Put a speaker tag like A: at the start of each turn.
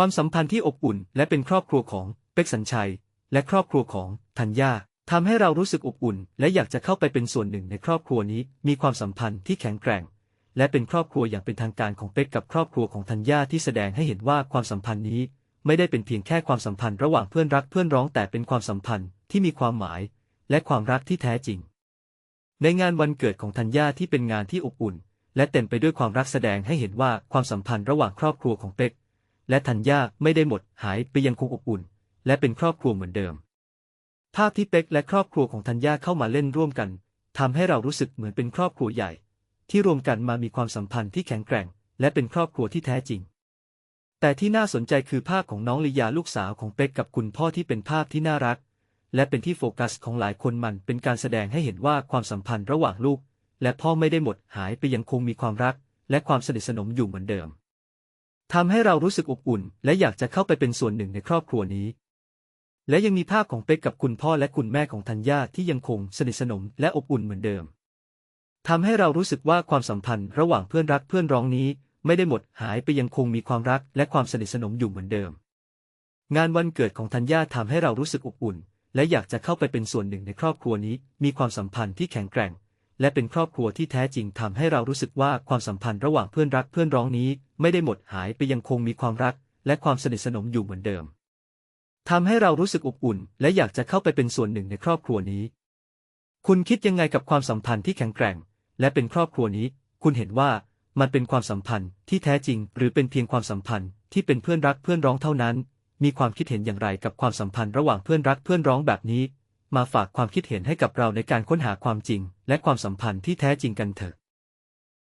A: ความสัมพันธ์ที่อบอุ่นและเป็นครอบครัวของเป็กสัญชัย และครอบครัวของธัญญาทำให้เรารู้สึกอบอุ่น และอยากจะเข้าไปเป็นส่วนหนึ่งในครอบครัวนี้ มีความสัมพันธ์ที่แข็งแกร่ง และเป็นครอบครัวอย่างเป็นทางการของเป็กกับครอบครัวของธัญญาที่แสดงให้เห็นว่าความสัมพันธ์นี้ ไม่ได้เป็นเพียงแค่ความสัมพันธ์ระหว่างเพื่อนรักเพื่อนร้องแต่เป็นความสัมพันธ์ที่มีความหมาย และความรักที่แท้จริง ในงานวันเกิดของธัญญาที่เป็นงานที่อบอุ่น และเต็มไปด้วยความรักแสดงให้เห็นว่าความสัมพันธ์ระหว่างครอบครัวของเป็ก และธัญญาไม่ได้หมดหายไปยังคงอบอุ่น และเป็นครอบครัวเหมือนเดิม ภาพที่เป็กและครอบครัวของธัญญาเข้ามาเล่นร่วมกันทำให้เรารู้สึกเหมือนเป็นครอบครัวใหญ่ ที่รวมกันมามีความสัมพันธ์ที่แข็งแกร่ง และเป็นครอบครัวที่แท้จริง แต่ที่น่าสนใจคือภาพของน้องลียาลูกสาวของเป็กกับคุณพ่อที่เป็นภาพที่น่ารัก และเป็นที่โฟกัสของหลายคนมันเป็นการแสดงให้เห็นว่าความสัมพันธ์ระหว่างลูก และพ่อไม่ได้หมดหายไปยังคงมีความรัก และความสนิทสนมอยู่เหมือนเดิม ทำให้เรารู้สึกอบอุ่น และอยากจะเข้าไปเป็นส่วนหนึ่งในครอบครัวนี้ และยังมีภาพของเป็กกับคุณพ่อและคุณแม่ของธัญญาที่ยังคงสนิทสนมและอบอุ่นเหมือนเดิมทำให้เรารู้สึกว่าความสัมพันธ์ระหว่างเพื่อนรักเพื่อนร้องนี้ ไม่ได้หมดหายไปยังคงมีความรักและความสนิทสนมอยู่เหมือนเดิม งานวันเกิดของธัญญาทำให้เรารู้สึกอบอุ่น และอยากจะเข้าไปเป็นส่วนหนึ่งในครอบครัวนี้ มีความสัมพันธ์ที่แข็งแกร่ง และเป็นครอบครัวที่แท้จริงทำให้เรารู้สึกว่าความสัมพันธ์ระหว่างเพื่อนรักเพื่อนร้องนี้ไม่ได้หมดหายไปยังคงมีความรัก และความสนิทสนมอยู่เหมือนเดิมทำให้เรารู้สึกอบอุ่น และอยากจะเข้าไปเป็นส่วนหนึ่งในครอบครัวนี้ คุณคิดยังไงกับความสัมพันธ์ที่แข็งแกร่ง และเป็นครอบครัวนี้ คุณเห็นว่ามันเป็นความสัมพันธ์ที่แท้จริง หรือเป็นเพียงความสัมพันธ์ที่เป็นเพื่อนรักเพื่อนร้องเท่านั้น มีความคิดเห็นอย่างไรกับความสัมพันธ์ระหว่างเพื่อนรักเพื่อนร้องแบบนี้ มาฝากความคิดเห็นให้กับเราในการค้นหาความจริง และความสัมพันธ์ที่แท้จริงกันเถอะ